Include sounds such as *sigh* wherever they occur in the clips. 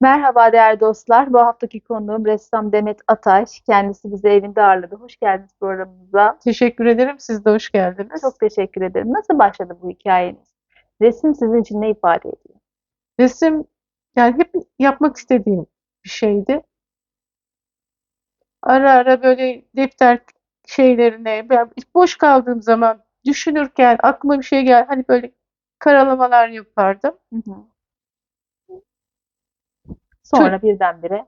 Merhaba değerli dostlar. Bu haftaki konuğum ressam Demet Ataş. Kendisi bizi evinde ağırladı. Hoş geldiniz programımıza. Teşekkür ederim. Siz de hoş geldiniz. Çok teşekkür ederim. Nasıl başladı bu hikayeniz? Resim sizin için ne ifade ediyor? Resim yani hep yapmak istediğim bir şeydi. Ara ara böyle defter şeylerine boş kaldığım zaman düşünürken aklıma bir şey gel hani böyle karalamalar yapardım. Hı hı. Sonra birdenbire.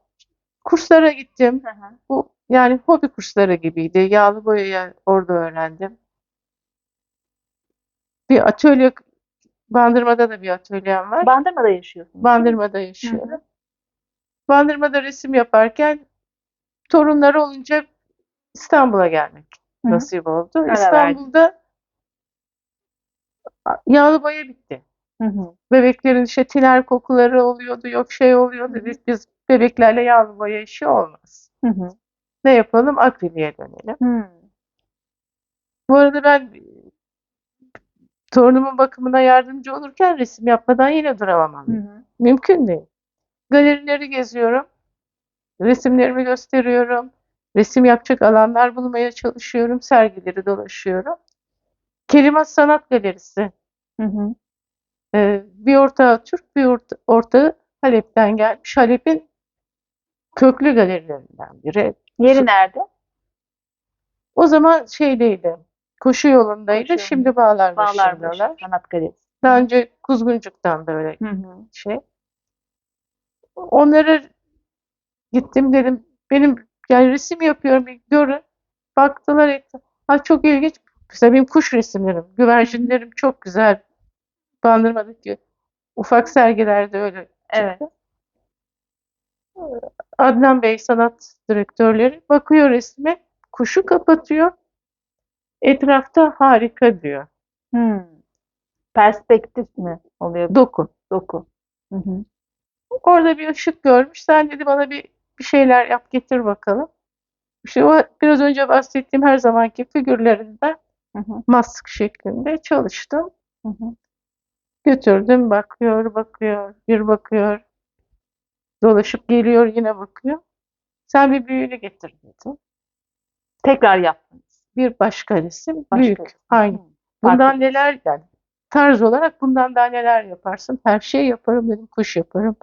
Kurslara gittim. Hı hı. Bu yani hobi kursları gibiydi. Yağlı boyayı orada öğrendim. Bir atölye Bandırma'da da bir atölyem var. Bandırma'da yaşıyorsunuz. Bandırma'da yaşıyorum. Bandırma'da resim yaparken torunları olunca İstanbul'a gelmek Hı hı. nasip oldu. Ara İstanbul'da yağlı boya bitti. Hı hı. Bebeklerin işte tiner kokuları oluyordu, yok şey oluyordu. Dedik biz bebeklerle yağlı boya işi olmaz. Hı hı. Ne yapalım? Akriliğe dönelim. Hı. Bu arada ben torunumun bakımına yardımcı olurken resim yapmadan yine duramam. Hı hı. Mümkün değil. Galerileri geziyorum. Resimlerimi gösteriyorum. Resim yapacak alanlar bulmaya çalışıyorum. Sergileri dolaşıyorum. Kelimat Sanat Galerisi. Hı hı. Ee, bir ortağı Türk, bir orta, ortağı Halep'ten gelmiş. Halep'in köklü galerilerinden biri. Yeri nerede? O zaman şeydeydi, koşu yolundaydı. Koşu Şimdi Bağlarbaşı'ndalar. Bağlarbaşı Sanat Galerisi. Daha önce Kuzguncuk'tan da öyle Hı hı. şey. Onlara gittim dedim benim yani resim yapıyorum bir görün. Baktılar etti. Ha çok ilginç. Mesela benim kuş resimlerim, güvercinlerim çok güzel. Bandırmadaki ufak sergilerde öyle çıktı. Evet. Adnan Bey sanat direktörleri bakıyor resme, kuşu kapatıyor. Etrafta harika diyor. Hı. Perspektif mi oluyor? Dokun. Doku. Hı hı. Orada bir ışık görmüş. Sen dedi bana bir bir şeyler yap getir bakalım. İşte o biraz önce bahsettiğim her zamanki figürlerinden Hı hı. mask şeklinde çalıştım. Hı hı. Götürdüm bakıyor bakıyor bir bakıyor. Dolaşıp geliyor yine bakıyor. Sen bir büyüğünü getir dedi. Tekrar yaptınız. Bir başka resim Başka büyük. resim. Aynı. Hı. Bundan Farklı. neler yani tarz olarak bundan daha neler yaparsın? Her şey yaparım dedim. Kuş yaparım.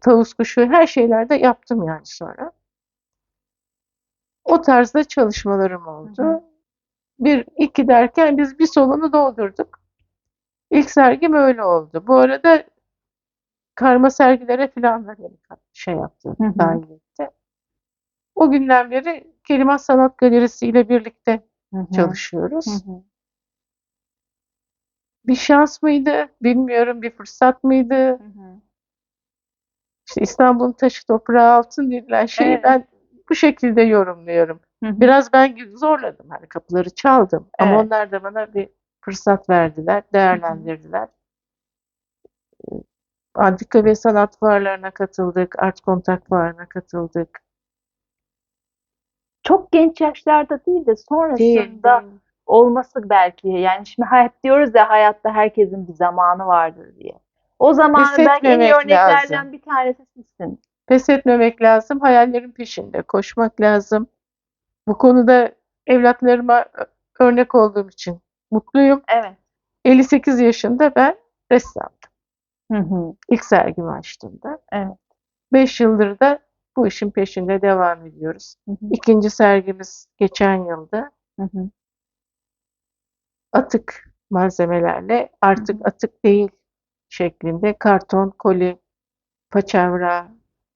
Tavus kuşu her şeylerde yaptım yani sonra. O tarzda çalışmalarım oldu. Hı hı. Bir iki derken biz bir salonu doldurduk. İlk sergim öyle oldu. Bu arada karma sergilere falan da şey yaptı, Hı hı. dahil etti. O günden beri Kelimat Sanat Galerisi ile birlikte Hı hı. çalışıyoruz. Hı hı. Bir şans mıydı? Bilmiyorum. Bir fırsat mıydı? Hı. İşte İstanbul'un taşı toprağı altın denilen şeyi Evet. ben bu şekilde yorumluyorum. Hı hı. Biraz ben zorladım. Hani kapıları çaldım. Ama Evet. onlar da bana bir fırsat verdiler, değerlendirdiler. Antika ve sanat fuarlarına katıldık, art kontak fuarına katıldık. Çok genç yaşlarda değil de sonrasında Değil, değil. olması belki. Yani şimdi hep diyoruz ya hayatta herkesin bir zamanı vardır diye. O zamanı belki en iyi örneklerden lazım. bir tanesi sizsiniz. Pes etmemek lazım, hayallerin peşinde koşmak lazım. Bu konuda evlatlarıma örnek olduğum için mutluyum. Evet. 58 yaşında ben ressamdım. Hı hı. İlk sergimi açtığımda. Evet. 5 yıldır da bu işin peşinde devam ediyoruz. Hı hı. İkinci sergimiz geçen yılda Hı hı. atık malzemelerle artık Hı atık değil şeklinde karton, koli, paçavra,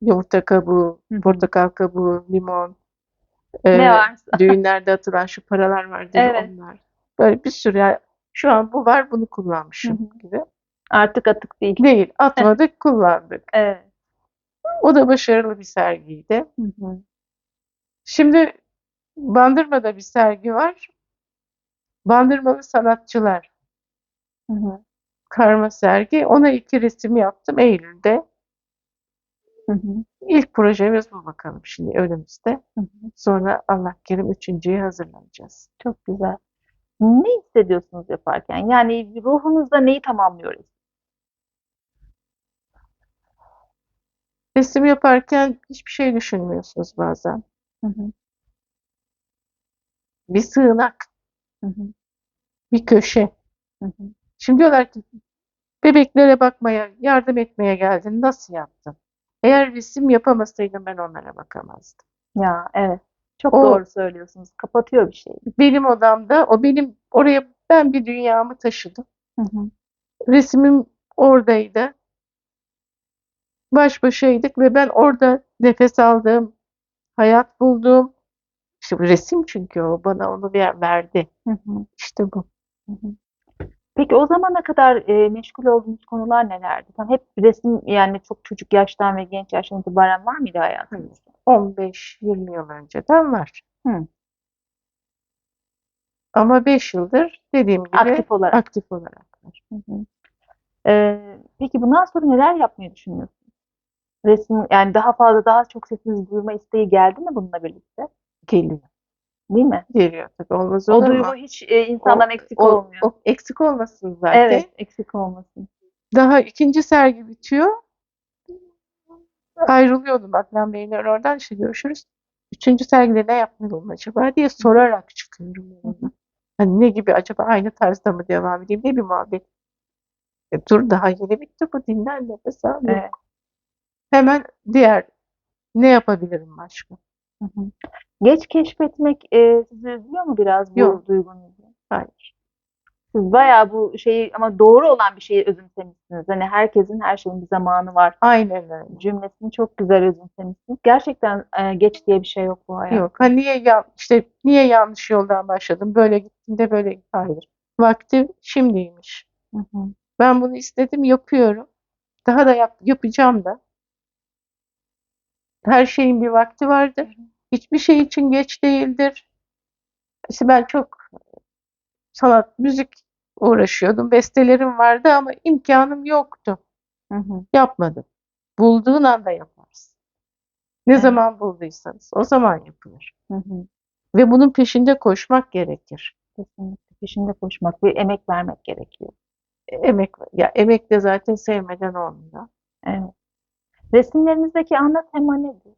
yumurta kabuğu, Hı hı. portakal kabuğu, limon, Ne e, varsa. düğünlerde atılan şu paralar vardır Evet. onlar. Böyle bir sürü ya şu an bu var bunu kullanmışım Hı hı. gibi. Artık atık değil. Değil, atmadık, kullandık. Evet. O da başarılı bir sergiydi. Hı hı. Şimdi Bandırma'da bir sergi var. Bandırmalı sanatçılar Hı hı. karma sergi. Ona iki resim yaptım Eylül'de. Hı hı. İlk projemiz bu bakalım şimdi önümüzde. Hı hı. Sonra Allah kerim üçüncüyü hazırlanacağız. Çok güzel. Ne hissediyorsunuz yaparken? Yani ruhunuzda neyi tamamlıyoruz? Resim yaparken hiçbir şey düşünmüyorsunuz bazen. Hı hı. Bir sığınak, Hı hı. bir köşe. Hı hı. Şimdi diyorlar ki bebeklere bakmaya, yardım etmeye geldin. Nasıl yaptın? Eğer resim yapamasaydım ben onlara bakamazdım. Ya evet. Çok O- doğru söylüyorsunuz. Kapatıyor bir şey. Benim odamda, o benim oraya ben bir dünyamı taşıdım. Hı hı. Resimim oradaydı. Baş başaydık ve ben orada nefes aldım, hayat buldum. İşte bu resim çünkü o bana onu ver- verdi. Hı hı. İşte bu. Hı hı. Peki o zamana kadar e, meşgul olduğunuz konular nelerdi? Tam hep resim yani çok çocuk yaştan ve genç yaştan itibaren var mıydı hayatınızda? 15-20 yıl önceden var. Hı. Ama 5 yıldır dediğim gibi Aktif olarak. aktif olarak var. Hı hı. Ee, peki bundan sonra neler yapmayı düşünüyorsunuz? Resim yani daha fazla daha çok sesinizi duyurma isteği geldi mi bununla birlikte? Geliyor. Değil mi? Geliyor tabii olmaz O olur duygu mu? hiç e, insandan eksik O, olmuyor. o eksik olmasın zaten. Evet, eksik olmasın. Daha ikinci sergi bitiyor. Ayrılıyordum Adnan Bey'le oradan işte görüşürüz. Üçüncü sergide ne yapmalıyım acaba diye sorarak çıkıyorum yanına. Hani ne gibi acaba aynı tarzda mı devam edeyim ne bir muhabbet. E, dur daha yeni bitti bu dinlen nefes al. Evet. Hemen diğer ne yapabilirim başka? Hı hı. Geç keşfetmek e, sizi üzüyor mu biraz bu Yok. duygunuzu? Hayır. Siz bayağı bu şeyi ama doğru olan bir şeyi özümsemişsiniz. Hani herkesin her şeyin bir zamanı var Aynen öyle. cümlesini çok güzel özümsemişsiniz. Gerçekten e, geç diye bir şey yok bu hayatta. Yok. Ha niye ya işte niye yanlış yoldan başladım? Böyle gittim de böyle hayır. Vakti şimdiymiş. Hı hı. Ben bunu istedim, yapıyorum. Daha da yap, yapacağım da. Her şeyin bir vakti vardır. Hiçbir şey için geç değildir. İşte ben çok sanat, müzik uğraşıyordum. Bestelerim vardı ama imkanım yoktu. Hı hı. Yapmadım. Bulduğun anda yaparsın. Ne Evet. zaman bulduysanız o zaman yapılır. Hı hı. Ve bunun peşinde koşmak gerekir. Kesinlikle peşinde koşmak ve emek vermek gerekiyor. E, Emek. Ya emek de zaten sevmeden olmuyor. Evet. Resimlerinizdeki ana tema nedir?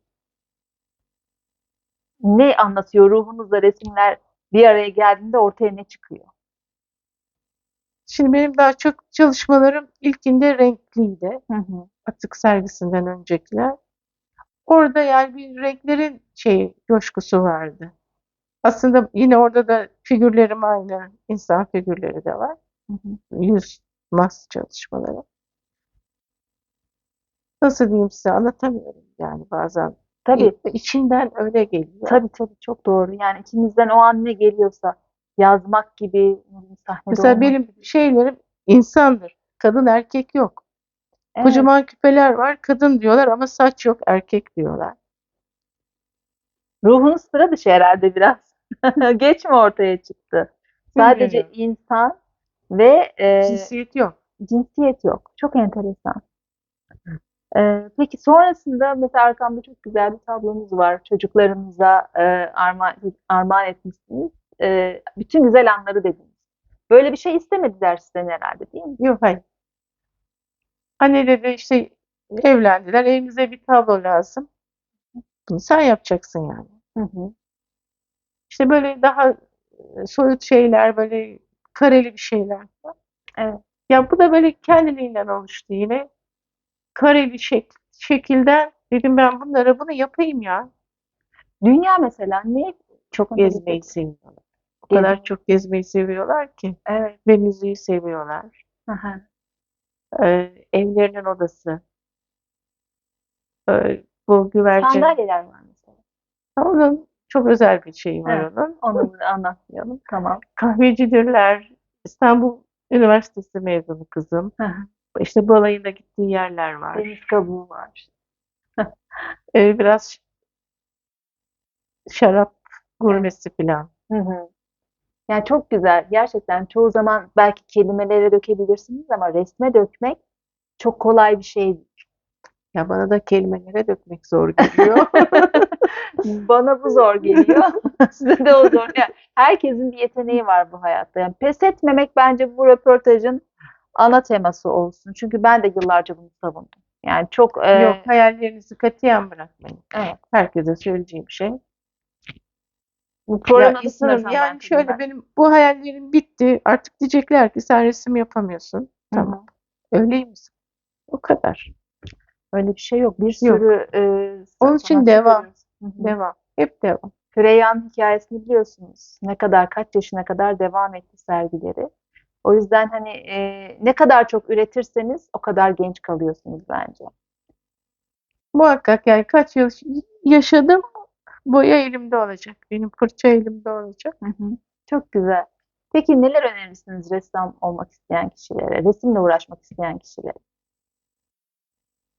Ne anlatıyor ruhunuzla resimler bir araya geldiğinde ortaya ne çıkıyor? Şimdi benim daha çok çalışmalarım ilkinde renkliydi. Hı hı. Atık sergisinden öncekiler. Orada yani bir renklerin şeyi, coşkusu vardı. Aslında yine orada da figürlerim aynı. insan figürleri de var. Hı hı. Yüz mas çalışmaları. Nasıl diyeyim size anlatamıyorum yani bazen. Tabii, içinden öyle geliyor. tabii tabii çok doğru. Yani içinizden o an ne geliyorsa yazmak gibi, sahnede Mesela olmak benim şeylerim insandır. Kadın erkek yok. Evet, Kocaman küpeler var. Kadın diyorlar ama saç yok erkek diyorlar. ruhunuz sıra dışı herhalde biraz. *laughs* Geç mi ortaya çıktı? Sadece Bilmiyorum. insan ve e, Cinsiyet yok. cinsiyet yok. Çok enteresan. Ee, peki sonrasında mesela arkamda çok güzel bir tablonuz var. Çocuklarınıza e, armağan, armağan etmişsiniz. E, bütün güzel anları dediniz. Böyle bir şey istemediler sizden herhalde değil mi? Yok hayır. Anneleri işte evlendiler. Evimize bir tablo lazım. Bunu sen yapacaksın yani. Hı hı. İşte böyle daha e, soyut şeyler, böyle kareli bir şeyler. Evet. Ya bu da böyle kendiliğinden oluştu yine. Kareli şek şekilden dedim ben bunlara bunu yapayım ya. Dünya mesela ne Çok gezmeyi seviyorlar. O kadar Gezmeyi. çok gezmeyi seviyorlar ki. Evet. Ve müziği seviyorlar. Aha. Ee, evlerinin odası. Ee, bu güvercin. Sandalyeler var mesela. Onun çok özel bir şeyi var Evet. onun. Onu anlatmayalım. Tamam. Kahvecidirler. İstanbul Üniversitesi mezunu kızım. Hı hı. İşte balayında gittiği yerler var. Deniz kabuğu var. *laughs* Ee, biraz şarap gurmesi falan. Hı hı. Yani çok güzel. Gerçekten çoğu zaman belki kelimelere dökebilirsiniz ama resme dökmek çok kolay bir şey. Ya bana da kelimelere dökmek zor geliyor. *laughs* Bana bu zor geliyor. *laughs* Size de o zor. Yani herkesin bir yeteneği var bu hayatta. Yani pes etmemek bence bu röportajın ana teması olsun. Çünkü ben de yıllarca bunu savundum. Yani çok e, Yok hayallerinizi katiyen bırakmayın. evet. Herkese söyleyeceğim şey. Bu program Ya adını insanın sanırsam ben yani şöyle kızım benim bu hayallerim bitti. Artık diyecekler ki sen resim yapamıyorsun. ben. Hı hı. Tamam. Öyleyimiz. O kadar. Öyle bir şey yok. Bir Yok. sürü e, Onun için devam. görüyoruz. Hı hı. Devam. Hep devam. Freya'nın hikayesini biliyorsunuz. Ne kadar kaç yaşına kadar devam etti sergileri. O yüzden hani e, ne kadar çok üretirseniz o kadar genç kalıyorsunuz bence. Muhakkak yani kaç yıl yaşadım. Boya elimde olacak. Benim fırça elimde olacak. Hı hı. Çok güzel. Peki neler önerirsiniz ressam olmak isteyen kişilere, resimle uğraşmak isteyen kişilere?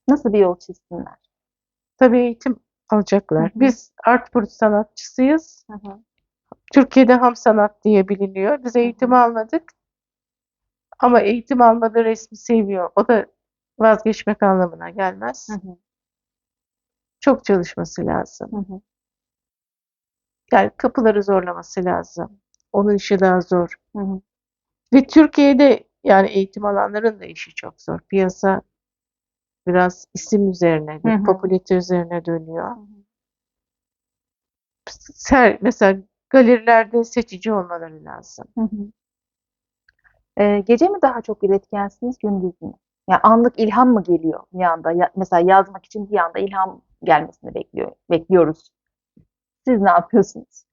Nasıl bir yol çizsinler? Tabii eğitim alacaklar. Hı hı. Biz art brut sanatçısıyız. Hı hı. Türkiye'de ham sanat diye biliniyor. Biz eğitim almadık. Ama eğitim almadı resmi seviyor. O da vazgeçmek anlamına gelmez. Hı hı. Çok çalışması lazım. Hı hı. Yani kapıları zorlaması lazım. Onun işi daha zor. Hı hı. Ve Türkiye'de yani eğitim alanların da işi çok zor. Piyasa biraz isim üzerine, Hı hı. popülarite üzerine dönüyor. Hı hı. Ser, mesela galerilerde seçici olmaları lazım. Hı hı. Gece mi daha çok üretkensiniz, gündüz mü? Yani anlık ilham mı geliyor bir anda? Ya, mesela yazmak için bir anda ilham gelmesini bekliyor, bekliyoruz. Siz ne yapıyorsunuz?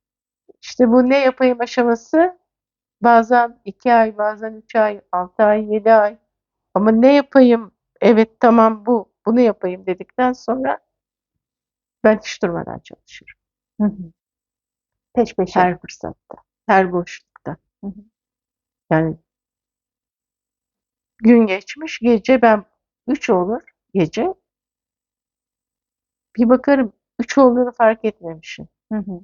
İşte bu ne yapayım aşaması bazen iki ay, bazen üç ay, altı ay, yedi ay. Ama ne yapayım? Evet tamam bu, bunu yapayım dedikten sonra ben hiç durmadan çalışırım. Hı hı. Peş peşe. Her fırsatta, her boşlukta. Hı hı. Yani gün geçmiş, gece ben üç olur gece. Bir bakarım üç olduğunu fark etmemişim. Hı hı.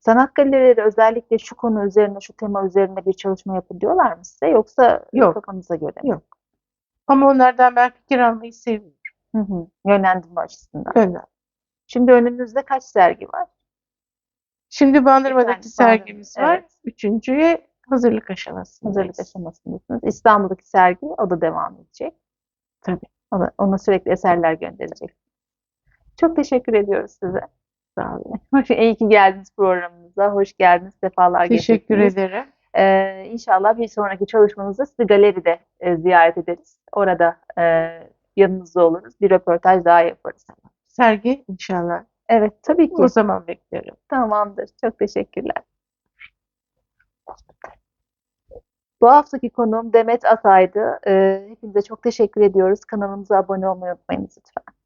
Sanat galerileri özellikle şu konu üzerine, şu tema üzerine bir çalışma yapın diyorlar mı size? Yoksa Yok. kafanıza göre mi? Yok. Ama onlardan ben fikir almayı seviyorum. Hı hı. Yönlendirme açısından. Öyle. Şimdi önünüzde kaç sergi var? Şimdi Bandırma'daki sergimiz var. evet. Üçüncüye hazırlık aşamasındayız. Hazırlık aşamasındasınız. İstanbul'daki sergi o da devam edecek. Tabii. Ona, ona sürekli eserler gönderecek. Çok teşekkür ediyoruz size. Sağ olun. Hoş, iyi ki geldiniz programımıza. Hoş geldiniz. Sefalar Teşekkür ederim. Ee, inşallah bir sonraki çalışmanızda sizi galeride e, ziyaret ederiz. Orada e, yanınızda oluruz. Bir röportaj daha yaparız. Sergi inşallah. Evet, tabii ki. O zaman beklerim. Tamamdır. Çok teşekkürler. Bu haftaki konuğum Demet Atay'dı. Ee, hepinize çok teşekkür ediyoruz. Kanalımıza abone olmayı unutmayınız lütfen.